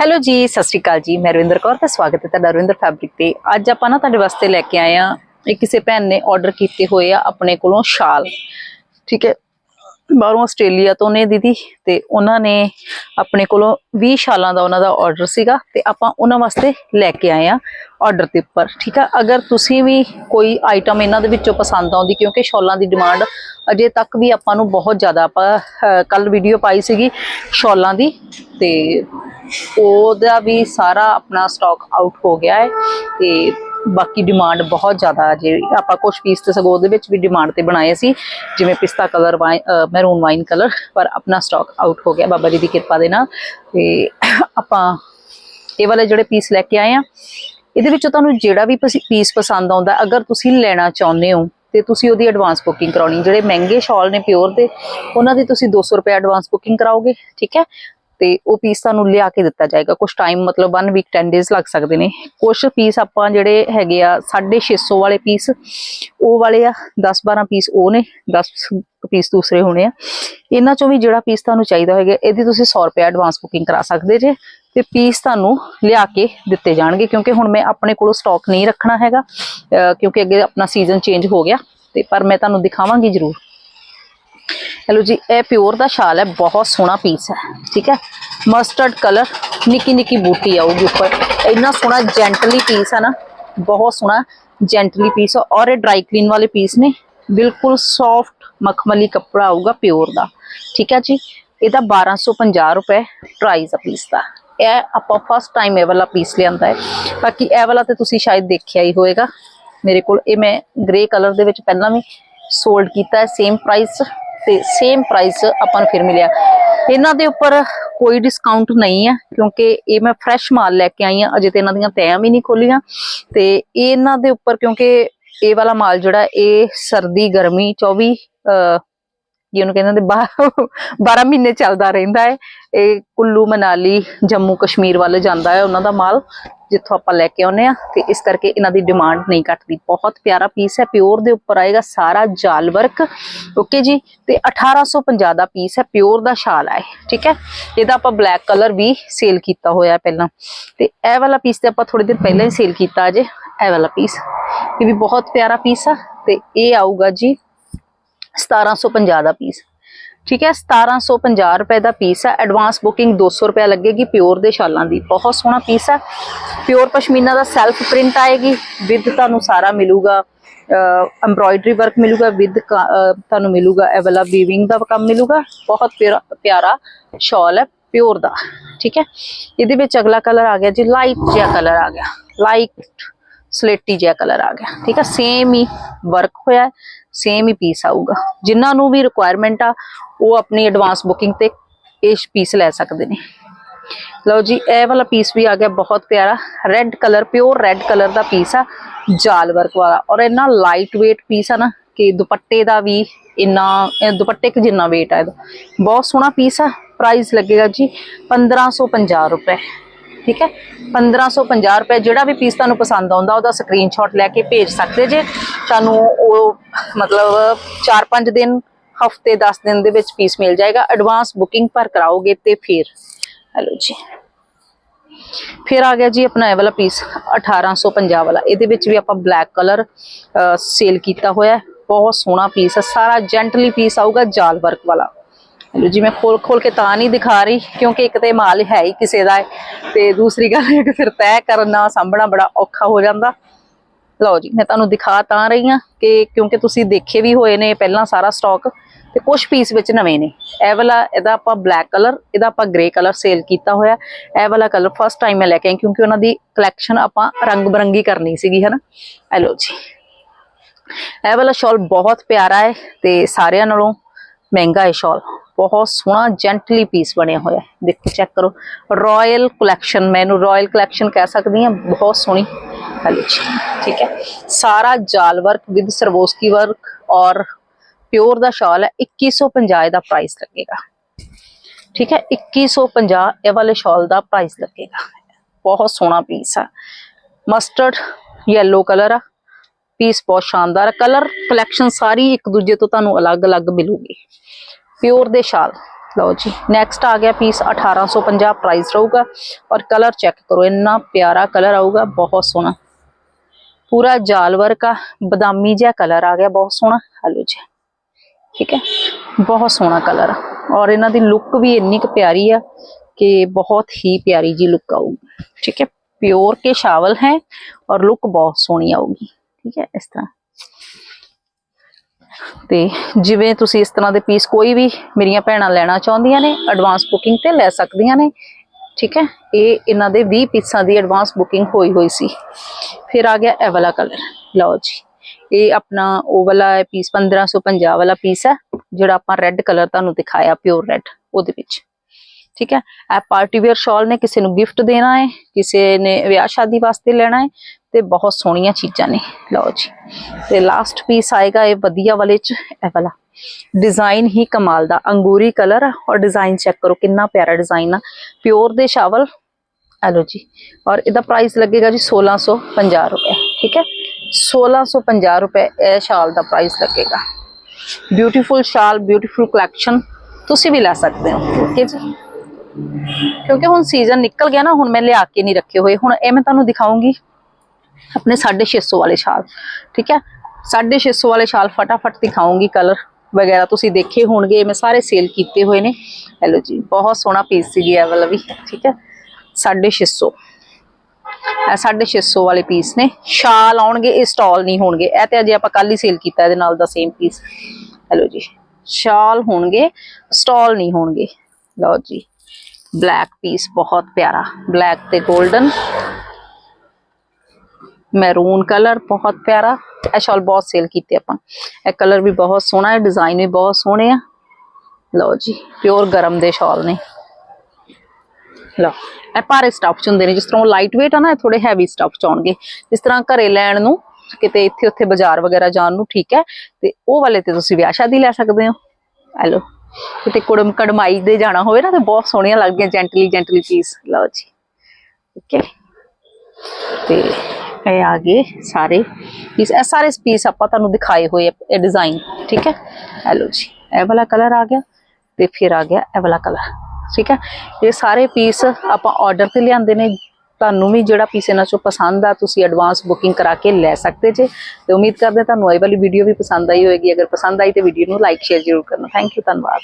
Hello ਜੀ, ਸਤਿ ਸ਼੍ਰੀ ਅਕਾਲ ਜੀ। ਮੈਂ ਰਵਿੰਦਰ ਕੌਰ ਤੇ ਸਵਾਗਤ ਹੈ ਤੁਹਾਡਾ ਰਵਿੰਦਰ ਫੈਬਰਿਕ ਤੇ। ਅੱਜ ਆਪਾਂ ਨਾ ਤੁਹਾਡੇ ਵਾਸਤੇ ਲੈ ਕੇ ਆਏ ਆ ਇਹ ਕਿਸੇ ਭੈਣ ਨੇ ਆਰਡਰ ਕੀਤੇ ਹੋਏ ਆ ਆਪਣੇ ਕੋਲੋਂ ਸ਼ਾਲ। ਠੀਕ ਹੈ? ਬਾਹਰੋਂ ਆਸਟ੍ਰੇਲੀਆ ਤੋਂ ਨੇ ਦੀਦੀ ਤੇ ਉਹਨਾਂ ਨੇ ਆਪਣੇ ਕੋਲੋਂ 20 ਸ਼ਾਲਾਂ ਦਾ ਉਹਨਾਂ ਦਾ ਆਰਡਰ ਸੀਗਾ ਤੇ ਆਪਾਂ ਉਹਨਾਂ ਵਾਸਤੇ ਲੈ ਕੇ ਆਏ ਆ ਆਰਡਰ ਦੇ ਉੱਪਰ। ਠੀਕ ਆ? ਅਗਰ ਤੁਸੀਂ ਵੀ ਕੋਈ ਆਈਟਮ ਇਹਨਾਂ ਦੇ ਵਿੱਚੋਂ ਪਸੰਦ ਆਉਂਦੀ, ਕਿਉਂਕਿ ਸ਼ਾਲਾਂ ਦੀ ਡਿਮਾਂਡ ਅਜੇ ਤੱਕ ਵੀ ਆਪਾਂ ਨੂੰ ਬਹੁਤ ਜ਼ਿਆਦਾ, ਆਪਾਂ ਕੱਲ ਵੀਡੀਓ ਪਾਈ ਸੀਗੀ ਸ਼ਾਲਾਂ ਦੀ ਤੇ ਉਹਦਾ ਵੀ ਸਾਰਾ ਆਪਣਾ ਸਟਾਕ ਆਊਟ ਹੋ ਗਿਆ ਹੈ ਤੇ ਬਾਕੀ ਡਿਮਾਂਡ ਬਹੁਤ ਜ਼ਿਆਦਾ ਜੇ ਆਪਾਂ ਕੁਝ ਪੀਸ ਤੇ ਸਗੋਂ ਉਹਦੇ ਵਿੱਚ ਵੀ ਡਿਮਾਂਡ ਤੇ ਬਣਾਏ ਸੀ, ਜਿਵੇਂ ਪਿਸਤਾ ਕਲਰ ਮੈਰੂਨ ਵਾਈਨ ਕਲਰ ਪਰ ਆਪਣਾ ਸਟਾਕ ਆਊਟ ਹੋ ਗਿਆ ਬਾਬਾ ਜੀ ਦੀ ਕਿਰਪਾ ਦੇ ਨਾਲ। ਤੇ ਆਪਾਂ ਇਹ ਵਾਲੇ ਜਿਹੜੇ ਪੀਸ ਲੈ ਕੇ ਆਏ ਆ ਇਹਦੇ ਵਿੱਚੋਂ ਤੁਹਾਨੂੰ ਜਿਹੜਾ ਵੀ ਪੀਸ ਪਸੰਦ ਆਉਂਦਾ, ਅਗਰ ਤੁਸੀਂ ਲੈਣਾ ਚਾਹੁੰਦੇ ਹੋ ਤੇ ਤੁਸੀਂ ਉਹਦੀ ਐਡਵਾਂਸ ਬੁਕਿੰਗ ਕਰਾਉਣੀ। ਜਿਹੜੇ ਮਹਿੰਗੇ ਸ਼ਾਲ ਨੇ ਪਿਓਰ ਦੇ, ਉਹਨਾਂ ਦੀ ਤੁਸੀਂ 200 ਰੁਪਏ ਐਡਵਾਂਸ ਬੁਕਿੰਗ ਕਰਾਓਗੇ, ਠੀਕ ਹੈ? ਤੇ ਉਹ ਪੀਸ ਤੁਹਾਨੂੰ ਲਿਆ ਕੇ ਦਿੱਤਾ ਜਾਏਗਾ। ਕੁਝ ਟਾਈਮ ਮਤਲਬ 1 ਵੀਕ 10 ਡੇਜ਼ ਲੱਗ ਸਕਦੇ ਨੇ। ਕੁਝ ਪੀਸ ਆਪਾਂ ਜਿਹੜੇ ਹੈਗੇ ਆ 650 ਵਾਲੇ ਪੀਸ ਉਹ ਵਾਲੇ ਆ 10 12 ਪੀਸ ਉਹ ਨੇ 10 ਪੀਸ ਦੂਸਰੇ ਹੋਣੇ ਆ। ਇਹਨਾਂ ਚੋਂ ਵੀ ਜਿਹੜਾ ਪੀਸ ਤੁਹਾਨੂੰ ਚਾਹੀਦਾ ਹੋਏਗਾ, ਇਹਦੀ ਤੁਸੀਂ 100 ਰੁਪਏ ਐਡਵਾਂਸ ਬੁਕਿੰਗ ਕਰਾ ਸਕਦੇ ਜੇ, ਤੇ ਪੀਸ ਤੁਹਾਨੂੰ ਲਿਆ ਕੇ ਦਿੱਤੇ ਜਾਣਗੇ। ਕਿਉਂਕਿ ਹੁਣ ਮੈਂ ਆਪਣੇ ਕੋਲੋਂ ਸਟਾਕ ਨਹੀਂ ਰੱਖਣਾ ਹੈਗਾ ਕਿਉਂਕਿ ਅੱਗੇ ਆਪਣਾ ਸੀਜ਼ਨ ਚੇਂਜ ਹੋ ਗਿਆ, ਤੇ ਪਰ ਮੈਂ ਤੁਹਾਨੂੰ ਦਿਖਾਵਾਂਗੀ ਜ਼ਰੂਰ। ਹੈਲੋ ਜੀ, ਇਹ ਪਿਓਰ ਦਾ ਸ਼ਾਲ ਹੈ, ਬਹੁਤ ਸੋਹਣਾ ਪੀਸ ਹੈ, ਠੀਕ ਹੈ? ਮਸਟਰਡ ਕਲਰ ਨਿੱਕੀ ਨਿੱਕੀ ਬੂਟੀ ਆਊਗੀ ਉੱਪਰ। ਇੰਨਾ ਸੋਹਣਾ ਜੈਂਟਲੀ ਪੀਸ ਹੈ ਨਾ, ਬਹੁਤ ਸੋਹਣਾ ਜੈਂਟਲੀ ਪੀਸ ਔਰ ਇਹ ਡਰਾਈ ਕਲੀਨ ਵਾਲੇ ਪੀਸ ਨੇ। ਬਿਲਕੁਲ ਸੌਫਟ ਮਖਮਲੀ ਕੱਪੜਾ ਆਊਗਾ ਪਿਓਰ ਦਾ, ਠੀਕ ਹੈ ਜੀ? ਇਹਦਾ 1250 ਰੁਪਏ ਪ੍ਰਾਈਸ ਆ ਪੀਸ ਦਾ। ਇਹ ਆਪਾਂ ਫਸਟ ਟਾਈਮ ਇਹ ਵਾਲਾ ਪੀਸ ਲਿਆਂਦਾ ਹੈ। ਬਾਕੀ ਇਹ ਵਾਲਾ ਤੇ ਤੁਸੀਂ ਸ਼ਾਇਦ ਦੇਖਿਆ ਹੀ ਹੋਵੇਗਾ। ਮੇਰੇ ਕੋਲ ਇਹ ਮੈਂ ਗ੍ਰੇ ਕਲਰ ਦੇ ਵਿੱਚ ਪਹਿਲਾਂ ਵੀ ਸੋਲਡ ਕੀਤਾ ਹੈ ਸੇਮ ਪ੍ਰਾਈਸ ਤੇ ਸੇਮ ਪ੍ਰਾਈਸ ਆਪਾਂ ਨੂੰ ਫਿਰ ਮਿਲਿਆ। ਇਹਨਾਂ ਦੇ ਉੱਪਰ ਕੋਈ ਡਿਸਕਾਊਂਟ ਨਹੀਂ ਹੈ ਕਿਉਂਕਿ ਇਹ ਮੈਂ ਫਰੈਸ਼ ਮਾਲ ਲੈ ਕੇ ਆਈ ਹਾਂ ਅਜੇ ਤੇ ਇਹਨਾਂ ਦੀਆਂ ਤੈਆਂ ਵੀ ਨਹੀਂ ਖੋਲੀਆਂ। ਤੇ ਇਹਨਾਂ ਦੇ ਉੱਪਰ, ਕਿਉਂਕਿ ਇਹ ਵਾਲਾ ਮਾਲ ਜਿਹੜਾ, ਇਹ ਸਰਦੀ, ਗਰਮੀ 24 ਜਿਹਨੂੰ ਕਹਿੰਦੇ ਨੇ 12 ਮਹੀਨੇ ਚੱਲਦਾ ਰਹਿੰਦਾ ਹੈ। ਇਹ ਕੁੱਲੂ, ਮਨਾਲੀ, ਜੰਮੂ, ਕਸ਼ਮੀਰ ਵੱਲ ਜਾਂਦਾ ਹੈ ਉਹਨਾਂ ਦਾ ਮਾਲ। ਜਿੱਥੋਂ ਆਪਾਂ ਲੈ ਕੇ ਆਉਨੇ ਆ ਤੇ ਇਸ ਕਰਕੇ ਇਹਨਾਂ ਦੀ ਡਿਮਾਂਡ ਨਹੀਂ ਘਟਦੀ। ਬਹੁਤ ਪਿਆਰਾ ਪੀਸ ਹੈ ਪਿਓਰ ਦੇ ਉੱਪਰ ਆਏਗਾ ਸਾਰਾ ਜਾਲ ਵਰਕ ਓਕੇ ਜੀ, ਤੇ 1850 ਦਾ ਪੀਸ ਹੈ ਪਿਓਰ ਦਾ ਸ਼ਾਲ ਹੈ ਠੀਕ ਹੈ? ਇਹਦਾ ਆਪਾਂ ਬਲੈਕ ਕਲਰ ਵੀ ਸੇਲ ਕੀਤਾ ਹੋਇਆ ਪਹਿਲਾਂ। ਤੇ ਇਹ ਵਾਲਾ ਪੀਸ ਤੇ ਆਪਾਂ ਥੋੜੇ ਦਿਨ ਪਹਿਲਾਂ ਹੀ ਸੇਲ ਕੀਤਾ ਅਜੇ, ਇਹ ਵਾਲਾ ਪੀਸ ਇਹ ਵੀ ਬਹੁਤ ਪਿਆਰਾ ਪੀਸ ਆ, ਤੇ ਇਹ ਆਊਗਾ ਜੀ 1750 ਦਾ ਪੀਸ ਠੀਕ ਹੈ 1750 ਰੁਪਏ ਦਾ ਪੀਸ ਹੈ ਐਡਵਾਂਸ ਬੁਕਿੰਗ 200 ਰੁਪਏ ਲੱਗੇਗੀ ਪਿਓਰ ਦੇ ਸ਼ਾਲਾਂ ਦੀ। ਬਹੁਤ ਸੋਹਣਾ ਪੀਸ ਹੈ। ਪਿਓਰ ਪਸ਼ਮੀਨਾ ਦਾ ਸੈਲਫ ਪ੍ਰਿੰਟ ਆਏਗੀ ਵਿਦ ਤੁਹਾਨੂੰ ਸਾਰਾ ਮਿਲੂਗਾ ਐਮਬ੍ਰੋਇਡਰੀ ਵਰਕ ਮਿਲੂਗਾ ਵਿਦ ਤੁਹਾਨੂੰ ਮਿਲੂਗਾ, ਇਹ ਵਾਲਾ ਵੀਵਿੰਗ ਦਾ ਕੰਮ ਮਿਲੂਗਾ, ਬਹੁਤ ਪਿਆਰਾ- ਪਿਆਰਾ ਸ਼ਾਲ ਹੈ ਪਿਓਰ ਦਾ, ਠੀਕ ਹੈ? ਇਹਦੇ ਵਿੱਚ ਅਗਲਾ ਕਲਰ ਆ ਗਿਆ ਜੀ ਲਾਈਟ ਜਿਹਾ ਕਲਰ ਆ ਗਿਆ ਲਾਈਟ ਸਲੇਟੀ ਜਿਹਾ ਕਲਰ ਆ ਗਿਆ, ਠੀਕ ਹੈ? ਸੇਮ ਹੀ ਵਰਕ ਹੋਇਆ ਸੇਮ ਹੀ ਪੀਸ ਆਊਗਾ, ਜਿਨ੍ਹਾਂ ਨੂੰ ਵੀ ਰਿਕੁਆਇਰਮੈਂਟ ਆ, ਉਹ ਆਪਣੀ ਐਡਵਾਂਸ ਬੁਕਿੰਗ ਤੇ ਇਹ ਪੀਸ ਲੈ ਸਕਦੇ ਨੇ। ਲਓ ਜੀ, ਇਹ ਵਾਲਾ ਪੀਸ ਵੀ ਆ ਗਿਆ ਬਹੁਤ ਪਿਆਰਾ। Red colour pure red colour ਦਾ ਪੀਸ ਆ, ਜਾਲ ਵਰਕ ਵਾਲਾ। ਔਰ ਇੰਨਾ ਲਾਈਟ weight ਪੀਸ ਆ ਨਾ ਕਿ ਦੁਪੱਟੇ ਦਾ ਵੀ ਇੰਨਾ ਦੁਪੱਟੇ ਕਿ ਜਿੰਨਾ weight ਆ ਇਹਦਾ। ਬਹੁਤ ਸੋਹਣਾ ਪੀਸ ਆ ਪ੍ਰਾਈਸ ਲੱਗੇਗਾ ਜੀ 1550 ਰੁਪਏ। ਠੀਕ ਹੈ? 1550 ਰੁਪਏ, ਜਿਹੜਾ ਵੀ ਪੀਸ ਤੁਹਾਨੂੰ ਪਸੰਦ ਆਉਂਦਾ, ਉਹਦਾ ਸਕਰੀਨਸ਼ਾਟ ਲੈ ਕੇ ਭੇਜ ਸਕਦੇ ਜੇ। ਤੁਹਾਨੂੰ ਉਹ ਮਤਲਬ 4-5 ਦਿਨ, ਹਫ਼ਤੇ 10 ਦਿਨ ਦੇ ਵਿੱਚ ਪੀਸ ਮਿਲ ਜਾਏਗਾ। ਐਡਵਾਂਸ ਬੁਕਿੰਗ ਪਰ ਕਰਾਓਗੇ ਤੇ ਫਿਰ। ਹੈਲੋ ਜੀ। ਫਿਰ ਆ ਗਿਆ ਜੀ ਆਪਣਾ ਇਹ ਵਾਲਾ ਪੀਸ 1850 ਵਾਲਾ। ਇਹਦੇ ਵਿੱਚ ਵੀ ਆਪਾਂ ਬਲੈਕ ਕਲਰ ਸੇਲ ਕੀਤਾ ਹੋਇਆ ਬਹੁਤ ਸੋਹਣਾ ਪੀਸ ਹੈ। ਸਾਰਾ ਜੈਂਟਲੀ ਪੀਸ ਆਊਗਾ ਜਾਲ ਵਰਕ ਵਾਲਾ। ਲੋ ਜੀ, ਮੈਂ ਖੋਲ ਖੋਲ ਕੇ ਤਾਂ ਨਹੀਂ ਦਿਖਾ ਰਹੀ, ਕਿਉਂਕਿ ਇੱਕ ਤੇ ਮਾਲ ਹੈ ਹੀ ਕਿਸੇ ਦਾ ਹੈ। ਤੇ ਦੂਸਰੀ ਗੱਲ ਇਹ ਕਿ ਫਿਰ ਤੈਅ ਕਰਨਾ, ਸਾਂਭਣਾ ਬੜਾ ਔਖਾ ਹੋ ਜਾਂਦਾ। ਲਓ ਜੀ, ਮੈਂ ਤੁਹਾਨੂੰ ਦਿਖਾ ਤਾਂ ਰਹੀ ਹਾਂ ਕਿ ਕਿਉਂਕਿ ਤੁਸੀਂ ਦੇਖੇ ਵੀ ਹੋਏ ਨੇ ਪਹਿਲਾਂ ਸਾਰਾ ਸਟਾਕ ਤੇ ਕੁਝ ਪੀਸ ਵਿੱਚ ਨਵੇਂ ਨੇ। ਇਹ ਵਾਲਾ, ਇਹਦਾ ਆਪਾਂ ਬਲੈਕ ਕਲਰ ਇਹਦਾ ਆਪਾਂ ਗ੍ਰੇ ਕਲਰ ਸੇਲ ਕੀਤਾ ਹੋਇਆ। ਇਹ ਵਾਲਾ ਕਲਰ ਫਸਟ ਟਾਈਮ ਮੈਂ ਲੈ ਕੇ ਆਈ, ਕਿਉਂਕਿ ਉਹਨਾਂ ਦੀ ਕਲੈਕਸ਼ਨ ਆਪਾਂ ਰੰਗ ਬਰੰਗੀ ਕਰਨੀ ਸੀਗੀ, ਹਨਾ? ਇਹ ਲਓ ਜੀ। ਇਹ ਵਾਲਾ ਸ਼ਾਲ ਬਹੁਤ ਪਿਆਰਾ ਹੈ ਤੇ ਸਾਰਿਆਂ ਨਾਲੋਂ ਮਹਿੰਗਾ ਹੈ ਸ਼ਾਲ ਬਹੁਤ ਸੋਹਣਾ ਜੈਂਟਲੀ ਪੀਸ ਬਣਿਆ ਹੋਇਆ ਦੇਖੋ ਚੈੱਕ ਕਰੋ। ਰਾਇਲ ਕਲੈਕਸ਼ਨ ਮੈਨੂੰ ਰਾਇਲ ਕਲੈਕਸ਼ਨ ਕਹਿ ਸਕਦੀ ਹਾਂ। ਬਹੁਤ ਸੋਹਣੀ। ਹਲੋ ਜੀ। ਠੀਕ ਹੈ। ਸਾਰਾ ਜਾਲ ਵਰਕ ਵਿਦ ਸਰਵੋਸਕੀ ਵਰਕ ਔਰ ਪਿਓਰ ਦਾ ਸ਼ਾਲ ਹੈ 2150 ਦਾ ਪ੍ਰਾਈਸ ਲੱਗੇਗਾ। ਠੀਕ ਹੈ 2150 ਇਹ ਵਾਲੇ ਸ਼ਾਲ ਦਾ ਪ੍ਰਾਈਸ ਲੱਗੇਗਾ। ਬਹੁਤ ਸੋਹਣਾ ਪੀਸ ਆ। ਮਸਟਰਡ ਯੈਲੋ ਕਲਰ ਆ। ਪੀਸ ਬਹੁਤ ਸ਼ਾਨਦਾਰ ਕਲਰ ਕਲੈਕਸ਼ਨ ਸਾਰੀ ਇੱਕ ਦੂਜੇ ਤੋਂ ਤੁਹਾਨੂੰ ਅਲੱਗ-ਅਲੱਗ ਮਿਲੂਗੀ। ਪਿਓਰ ਦੇ ਸ਼ਾਲ। ਲਓ ਜੀ ਨੈਕਸਟ ਆ ਗਿਆ ਪੀਸ 1850 ਪ੍ਰਾਈਸ ਰਹੂਗਾ। ਔਰ ਕਲਰ ਚੈੱਕ ਕਰੋ, ਇੰਨਾ ਪਿਆਰਾ ਕਲਰ ਆਊਗਾ, ਬਹੁਤ ਸੋਹਣਾ। ਪੂਰਾ ਜਾਲ ਵਰਕ ਆ ਬਦਾਮੀ ਜਿਹਾ ਕਲਰ ਆ ਗਿਆ, ਬਹੁਤ ਸੋਹਣਾ। ਹਲੋ ਜੀ। ਠੀਕ ਹੈ? ਬਹੁਤ ਸੋਹਣਾ ਕਲਰ ਆ। ਔਰ ਇਹਨਾਂ ਦੀ ਲੁੱਕ ਵੀ ਇੰਨੀ ਕੁ ਪਿਆਰੀ ਆ ਕਿ ਬਹੁਤ ਹੀ ਪਿਆਰੀ ਜੀ ਲੁੱਕ ਆਊਗੀ। ਠੀਕ ਹੈ? ਪਿਓਰ ਕੇ ਸ਼ਾਵਲ ਹੈ ਔਰ ਲੁੱਕ ਬਹੁਤ ਸੋਹਣੀ ਆਊਗੀ। ਠੀਕ ਹੈ? ਇਸ ਤਰ੍ਹਾਂ। ਤੇ ਜਿਵੇਂ ਤੁਸੀਂ ਇਸ ਤਰ੍ਹਾਂ ਦੇ ਪੀਸ ਕੋਈ ਵੀ ਮੇਰੀਆਂ ਭੈਣਾਂ ਲੈਣਾ ਚਾਹੁੰਦੀਆਂ ਨੇ ਐਡਵਾਂਸ ਬੁਕਿੰਗ ਤੇ ਲੈ ਸਕਦੀਆਂ ਨੇ। ਠੀਕ ਹੈ? ਇਹ ਇਹਨਾਂ ਦੇ 20 ਪੀਸਾਂ ਦੀ ਐਡਵਾਂਸ ਬੁਕਿੰਗ ਹੋਈ ਹੋਈ ਸੀ। ਫਿਰ ਆ ਗਿਆ ਇਹ ਵਾਲਾ ਕਲਰ ਲਓ ਜੀ। ਇਹ ਆਪਣਾ ਉਹ ਵਾਲਾ ਪੀਸ 1550 ਵਾਲਾ ਪੀਸ ਹੈ, ਜਿਹੜਾ ਆਪਾਂ ਰੈੱਡ ਕਲਰ ਤੁਹਾਨੂੰ ਦਿਖਾਇਆ ਪਿਓਰ ਰੈੱਡ ਉਹਦੇ ਵਿੱਚ। ਠੀਕ ਹੈ? ਇਹ ਪਾਰਟੀ ਵੇਅਰ ਸ਼ਾਲ ਨੇ, ਕਿਸੇ ਨੂੰ ਗਿਫਟ ਦੇਣਾ ਹੈ, ਕਿਸੇ ਨੇ ਵਿਆਹ ਸ਼ਾਦੀ ਵਾਸਤੇ ਲੈਣਾ ਹੈ, ਤੇ ਬਹੁਤ ਸੋਹਣੀਆਂ ਚੀਜ਼ਾਂ ਨੇ। ਲਓ ਜੀ। ਤੇ ਲਾਸਟ ਪੀਸ ਆਏਗਾ ਇਹ ਵਧੀਆ ਵਾਲੇ ਚ, ਇਹ ਵਾਲਾ। ਡਿਜ਼ਾਈਨ ਹੀ ਕਮਾਲ ਦਾ, ਅੰਗੂਰੀ ਕਲਰ ਆ, ਔਰ ਡਿਜ਼ਾਈਨ ਚੈੱਕ ਕਰੋ, ਕਿੰਨਾ ਪਿਆਰਾ ਡਿਜ਼ਾਈਨ ਆ। ਪਿਓਰ ਦੇ ਸ਼ਾਵਲ, ਇਹ ਲਓ ਜੀ। ਔਰ ਇਹਦਾ ਪ੍ਰਾਈਸ ਲੱਗੇਗਾ ਜੀ 1650 ਰੁਪਏ। ਠੀਕ ਹੈ? 1650 ਰੁਪਏ ਇਹ ਸ਼ਾਲ ਦਾ ਪ੍ਰਾਈਸ ਲੱਗੇਗਾ ਬਿਊਟੀਫੁਲ ਸ਼ਾਲ ਬਿਊਟੀਫੁਲ ਕਲੈਕਸ਼ਨ ਤੁਸੀਂ ਵੀ ਲੈ ਸਕਦੇ ਹੋ ਓਕੇ ਜੀ ਕਿਉਂਕਿ ਹੁਣ ਸੀਜ਼ਨ ਨਿਕਲ ਗਿਆ ਨਾ ਹੁਣ ਮੈਂ ਲਿਆ ਕੇ ਨਹੀਂ ਰੱਖੇ ਹੋਏ ਹੁਣ ਇਹ ਮੈਂ ਤੁਹਾਨੂੰ ਦਿਖਾਉਂਗੀ ਆਪਣੇ 650 ਵਾਲੇ ਸ਼ਾਲ ਠੀਕ ਹੈ 650 ਵਾਲੇ ਸ਼ਾਲ ਫਟਾਫਟ ਦਿਖਾਉਂਗੀ ਕਲਰ ਵਗੈਰਾ ਤੁਸੀਂ ਦੇਖੇ ਹੋਣਗੇ ਮੈਂ ਸਾਰੇ ਸੇਲ ਕੀਤੇ ਹੋਏ ਨੇ ਹੈਲੋ ਜੀ ਬਹੁਤ ਸੋਹਣਾ ਪੀਸ ਸੀਗੀ ਇਹ ਵਾਲਾ ਵੀ ਠੀਕ ਹੈ 650 ਇਹ 650 ਵਾਲੇ ਪੀਸ ਨੇ। ਸ਼ਾਲ ਆਉਣਗੇ, ਇਹ ਸਟਾਲ ਨਹੀਂ ਹੋਣਗੇ। ਇਹ ਤੇ ਅਜੇ ਆਪਾਂ ਕੱਲ ਹੀ ਸੇਲ ਕੀਤਾ, ਇਹਦੇ ਨਾਲ ਦਾ ਸੇਮ ਪੀਸ ਹੈਲੋ ਜੀ ਸ਼ਾਲ ਹੋਣਗੇ ਸਟਾਲ ਨਹੀਂ ਹੋਣਗੇ। ਲਓ ਜੀ ਬਲੈਕ ਪੀਸ ਬਹੁਤ ਪਿਆਰਾ। ਬਲੈਕ ਤੇ 골ਡਨ ਮੈਰੂਨ ਕਲਰ ਬਹੁਤ ਪਿਆਰਾ। ਇਹ ਸ਼ਾਲ ਬਹੁਤ ਸੇਲ ਕੀਤੇ ਆਪਾਂ। ਇਹ ਕਲਰ ਵੀ ਬਹੁਤ ਸੋਹਣਾ ਹੈ ਡਿਜ਼ਾਈਨ ਵੀ ਬਹੁਤ ਸੋਹਣੇ ਆ। ਲਓ ਜੀ ਪਿਓਰ ਗਰਮ ਦੇ ਸ਼ਾਲ ਨੇ। ਲਓ, ਇਹ ਭਾਰੇ ਸਟਫ ਚ ਹੁੰਦੇ ਨੇ, ਜਿਸ ਤਰ੍ਹਾਂ ਉਹ ਲਾਈਟ weight ਆ ਨਾ, ਇਹ ਥੋੜੇ ਹੈਵੀ ਸਟਫ ਚ ਆਉਣਗੇ। ਜਿਸ ਤਰ੍ਹਾਂ ਘਰੇ ਲੈਣ ਨੂੰ, ਕਿਤੇ ਇੱਥੇ ਉੱਥੇ ਬਾਜ਼ਾਰ ਵਗੈਰਾ ਜਾਣ ਨੂੰ ਠੀਕ ਹੈ, ਤੇ ਉਹ ਵਾਲੇ ਤੇ ਤੁਸੀਂ ਵਿਆਹ ਸ਼ਾਦੀ ਲੈ ਸਕਦੇ ਹੋ। ਹੈਲੋ, ਕਿਤੇ ਕੁੜਮ ਕੜਮਾਈ ਦੇ ਜਾਣਾ ਹੋਵੇ ਨਾ, ਤੇ ਬਹੁਤ ਸੋਹਣੀਆਂ ਲੱਗਦੀਆਂ ਜੈਂਟਲੀ ਜੈਂਟਲੀ ਪੀਸ ਲਓ ਜੀ ਓਕੇ ਤੇ ਇਹ ਆ ਗਏ ਸਾਰੇ ਪੀਸ ਇਹ ਸਾਰੇ ਪੀਸ ਆਪਾਂ ਤੁਹਾਨੂੰ ਦਿਖਾਏ ਹੋਏ ਆ, ਇਹ ਡਿਜ਼ਾਈਨ ਠੀਕ ਹੈ? ਹੈਲੋ ਜੀ, ਇਹ ਵਾਲਾ ਕਲਰ ਆ ਗਿਆ, ਤੇ ਫਿਰ ਆ ਗਿਆ ਇਹ ਵਾਲਾ ਕਲਰ ਠੀਕ ਹੈ? ਇਹ ਸਾਰੇ ਪੀਸ ਆਪਾਂ ਆਰਡਰ ਤੇ ਲਿਆਂਦੇ ਨੇ। ਤੁਹਾਨੂੰ ਵੀ ਜਿਹੜਾ ਪੀਸ ਇਹਨਾਂ ਚੋਂ ਪਸੰਦ ਆ, ਤੁਸੀਂ ਐਡਵਾਂਸ ਬੁਕਿੰਗ ਕਰਾ ਕੇ ਲੈ ਸਕਦੇ ਜੇ। ਤੇ ਉਮੀਦ ਕਰਦੇ ਹਾਂ ਤੁਹਾਨੂੰ ਇਹ ਵਾਲੀ ਵੀਡੀਓ ਵੀ ਪਸੰਦ ਆਈ ਹੋਵੇਗੀ ਅਗਰ ਪਸੰਦ ਆਈ ਤੇ ਵੀਡੀਓ ਨੂੰ ਲਾਈਕ ਸ਼ੇਅਰ ਜ਼ਰੂਰ ਕਰਨਾ। ਥੈਂਕ ਯੂ ਧੰਨਵਾਦ।